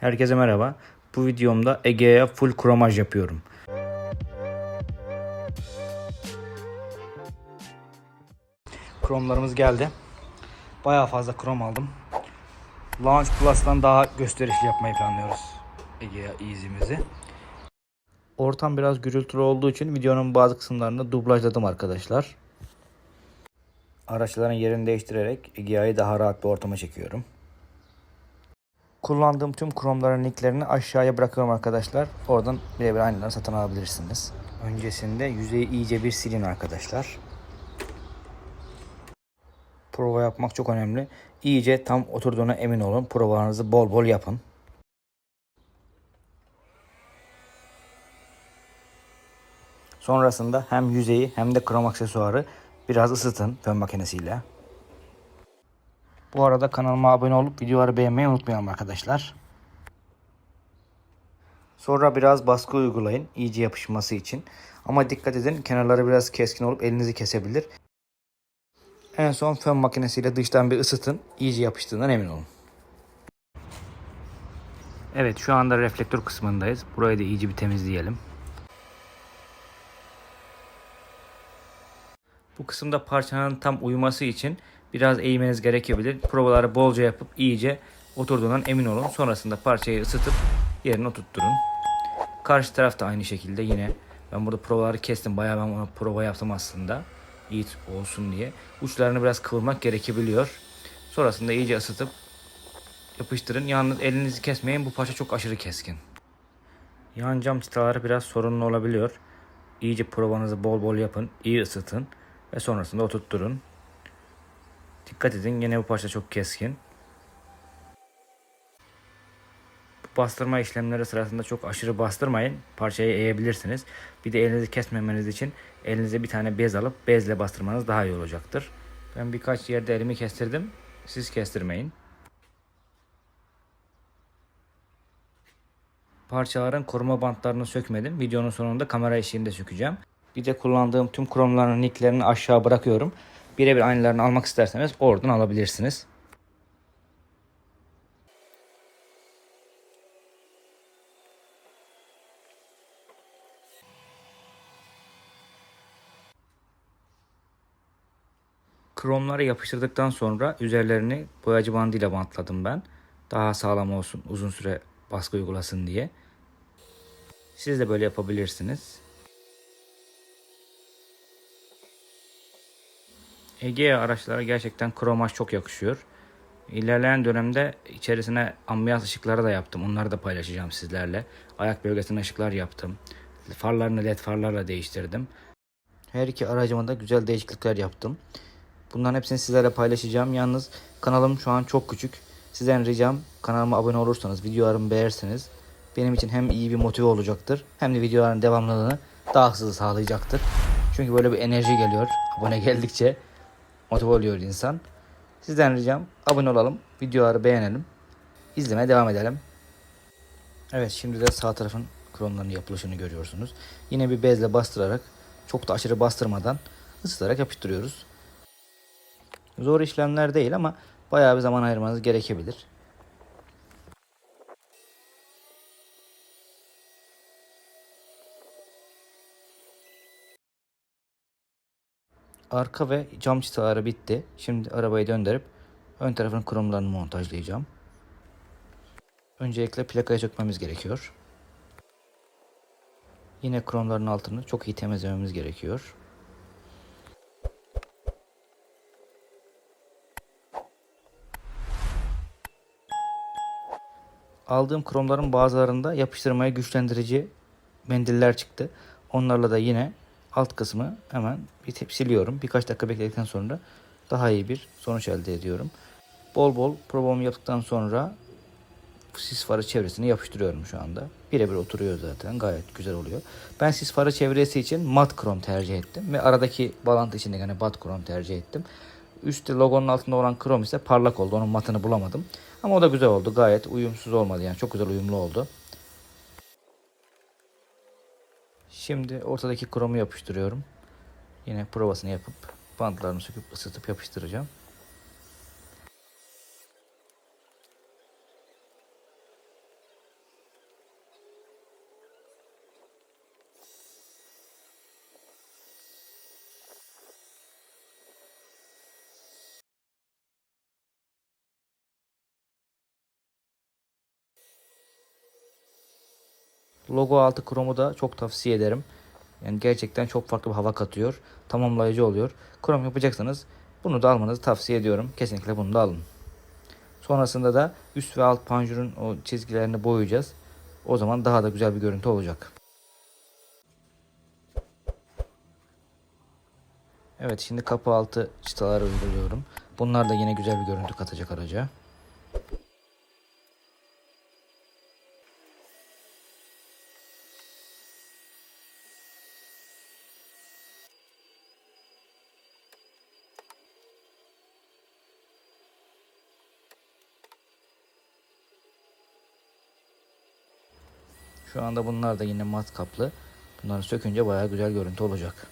Herkese merhaba. Bu videomda Ege'ye full kromaj yapıyorum. Kromlarımız geldi. Bayağı fazla krom aldım. Launch Plus'tan daha gösterişli yapmayı planlıyoruz. Ege'ye Easy'mizi. Ortam biraz gürültülü olduğu için videonun bazı kısımlarını dublajladım arkadaşlar. Araçların yerini değiştirerek Egea'yı daha rahat bir ortama çekiyorum. Kullandığım tüm kromların linklerini aşağıya bırakıyorum arkadaşlar. Oradan birebir aynılarını satın alabilirsiniz. Öncesinde yüzeyi iyice bir silin arkadaşlar. Prova yapmak çok önemli. İyice tam oturduğuna emin olun. Provalarınızı bol bol yapın. Sonrasında hem yüzeyi hem de krom aksesuarı biraz ısıtın fön makinesiyle. Bu arada kanalıma abone olup videoları beğenmeyi unutmayalım arkadaşlar. Sonra biraz baskı uygulayın iyice yapışması için. Ama dikkat edin kenarları biraz keskin olup elinizi kesebilir. En son fön makinesiyle dıştan bir ısıtın. iyice yapıştığından emin olun. Evet şu anda reflektör kısmındayız. Burayı da iyice bir temizleyelim. Bu kısımda parçanın tam uyuması için biraz eğmeniz gerekebilir. Provaları bolca yapıp iyice oturduğundan emin olun. Sonrasında parçayı ısıtıp yerine oturtturun. Karşı taraf da aynı şekilde yine. Ben burada provaları kestim. Bayağı ben ona prova yaptım aslında. İyi olsun diye. Uçlarını biraz kıvırmak gerekebiliyor. Sonrasında iyice ısıtıp yapıştırın. Yalnız elinizi kesmeyin. Bu parça çok aşırı keskin. Yan cam çıtaları biraz sorunlu olabiliyor. İyice provanızı bol bol yapın. iyi ısıtın. Ve sonrasında oturtturun. Dikkat edin yine bu parça çok keskin. Bu bastırma işlemleri sırasında çok aşırı bastırmayın. Parçayı eğebilirsiniz. Bir de elinizi kesmemeniz için elinize bir tane bez alıp bezle bastırmanız daha iyi olacaktır. Ben birkaç yerde elimi kestirdim. Siz kestirmeyin. Parçaların koruma bantlarını sökmedim. Videonun sonunda kamera eşiğinde sökeceğim. Bir de kullandığım tüm kromların nicklerini aşağı bırakıyorum. Birebir aynılarını almak isterseniz oradan alabilirsiniz. Kromları yapıştırdıktan sonra üzerlerini boyacı bandıyla bantladım ben. Daha sağlam olsun, uzun süre baskı uygulasın diye. Siz de böyle yapabilirsiniz. Egea araçlara gerçekten kromaj çok yakışıyor. İlerleyen dönemde içerisine ambiyans ışıkları da yaptım. Onları da paylaşacağım sizlerle. Ayak bölgesine ışıklar yaptım. Farlarını led farlarla değiştirdim. Her iki aracıma da güzel değişiklikler yaptım. Bunların hepsini sizlerle paylaşacağım. Yalnız kanalım şu an çok küçük. Sizden ricam kanalıma abone olursanız, videolarımı beğenirseniz benim için hem iyi bir motive olacaktır hem de videoların devamlılığını daha hızlı sağlayacaktır. Çünkü böyle bir enerji geliyor abone geldikçe motive oluyor insan. Sizden ricam abone olalım, videoları beğenelim, izlemeye devam edelim. Evet şimdi de sağ tarafın kromlarının yapılışını görüyorsunuz. Yine bir bezle bastırarak çok da aşırı bastırmadan ısıtarak yapıştırıyoruz. Zor işlemler değil ama bayağı bir zaman ayırmanız gerekebilir. Arka ve cam çıtaları bitti. Şimdi arabayı döndürüp ön tarafın kromlarını montajlayacağım. Öncelikle plakaya çökmemiz gerekiyor. Yine kromların altını çok iyi temizlememiz gerekiyor. Aldığım kromların bazılarında yapıştırmaya güçlendirici mendiller çıktı. Onlarla da yine alt kısmı hemen bir tep siliyorum. Birkaç dakika bekledikten sonra daha iyi bir sonuç elde ediyorum. Bol bol provamı yaptıktan sonra sis farı çevresini yapıştırıyorum şu anda. Birebir oturuyor zaten. Gayet güzel oluyor. Ben sis farı çevresi için mat krom tercih ettim. Ve aradaki bağlantı için de yani mat krom tercih ettim. Üstte logonun altında olan krom ise parlak oldu. Onun matını bulamadım. Ama o da güzel oldu. Gayet uyumsuz olmadı yani. Çok güzel uyumlu oldu. Şimdi ortadaki kromu yapıştırıyorum. Yine provasını yapıp bantlarını söküp ısıtıp yapıştıracağım. Logo altı kromu da çok tavsiye ederim. Yani gerçekten çok farklı bir hava katıyor. Tamamlayıcı oluyor. Krom yapacaksanız bunu da almanızı tavsiye ediyorum. Kesinlikle bunu da alın. Sonrasında da üst ve alt panjurun o çizgilerini boyayacağız. O zaman daha da güzel bir görüntü olacak. Evet şimdi kapı altı çıtaları uyguluyorum. Bunlar da yine güzel bir görüntü katacak araca. Şu anda bunlar da yine mat kaplı. Bunları sökünce bayağı güzel görüntü olacak.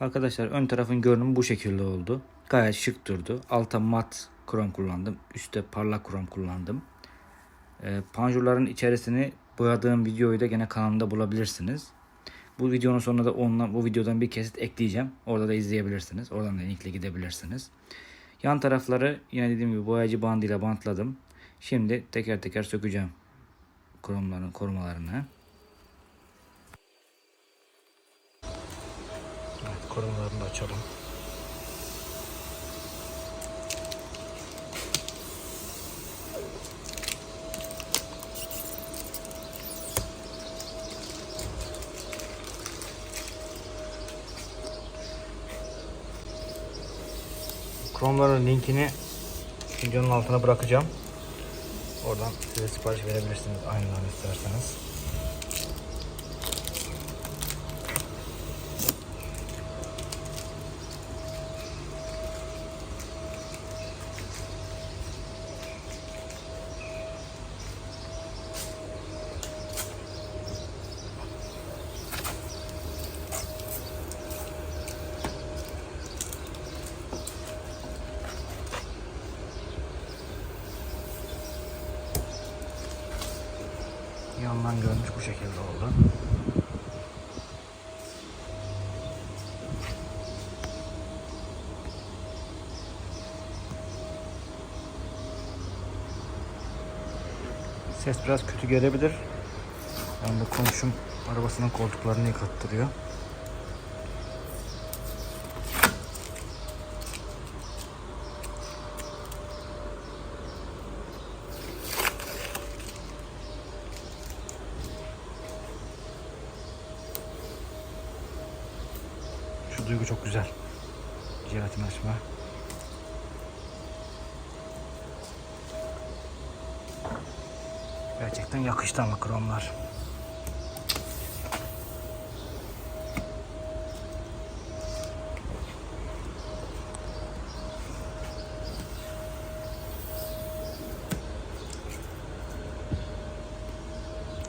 Arkadaşlar ön tarafın görünümü bu şekilde oldu. Gayet şık durdu. Alta mat krom kullandım. Üstte parlak krom kullandım. Ee, panjurların içerisini boyadığım videoyu da gene kanalımda bulabilirsiniz. Bu videonun sonunda da onunla, bu videodan bir kesit ekleyeceğim. Orada da izleyebilirsiniz. Oradan da linkle gidebilirsiniz. Yan tarafları yine dediğim gibi boyacı bandıyla bantladım. Şimdi teker teker sökeceğim kromların korumalarını. Korumalarını açalım. Kromların linkini videonun altına bırakacağım. Oradan size sipariş verebilirsiniz aynılarını isterseniz. Yandan görünüş bu şekilde oldu. Ses biraz kötü gelebilir. Yani bu komşum arabasının koltuklarını yıkattırıyor. Duygu çok güzel. Jelatin açma. Gerçekten yakıştı ama kromlar.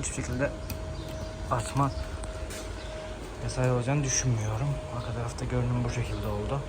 Hiçbir şekilde atma vesaire olacağını düşünmüyorum. Arka tarafta görünüm bu şekilde oldu.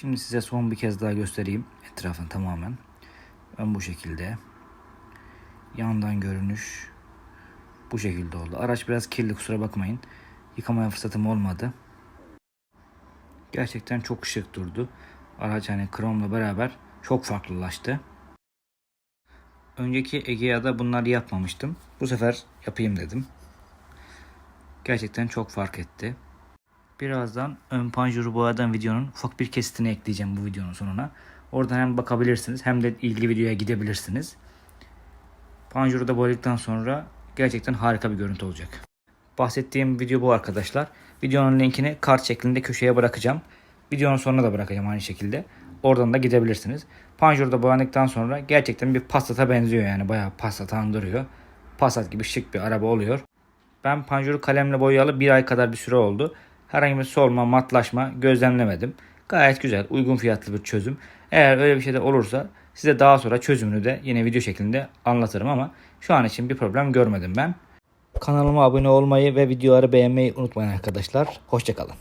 Şimdi size son bir kez daha göstereyim etrafını tamamen. Ön bu şekilde. Yandan görünüş bu şekilde oldu. Araç biraz kirli kusura bakmayın. Yıkamaya fırsatım olmadı. Gerçekten çok şık durdu. Araç hani kromla beraber çok farklılaştı. Önceki Egea'da bunları yapmamıştım. Bu sefer yapayım dedim. Gerçekten çok fark etti. Birazdan ön panjuru boyadan videonun ufak bir kesitini ekleyeceğim bu videonun sonuna. Oradan hem bakabilirsiniz hem de ilgili videoya gidebilirsiniz. Panjuru da boyadıktan sonra gerçekten harika bir görüntü olacak. Bahsettiğim video bu arkadaşlar. Videonun linkini kart şeklinde köşeye bırakacağım. Videonun sonuna da bırakacağım aynı şekilde. Oradan da gidebilirsiniz. Panjur da boyandıktan sonra gerçekten bir Passat'a benziyor yani. Bayağı Passat andırıyor. Passat gibi şık bir araba oluyor. Ben panjuru kalemle boyayalı bir ay kadar bir süre oldu. Herhangi bir solma, matlaşma gözlemlemedim. Gayet güzel, uygun fiyatlı bir çözüm. Eğer öyle bir şey de olursa size daha sonra çözümünü de yine video şeklinde anlatırım ama şu an için bir problem görmedim ben. Kanalıma abone olmayı ve videoları beğenmeyi unutmayın arkadaşlar. Hoşçakalın.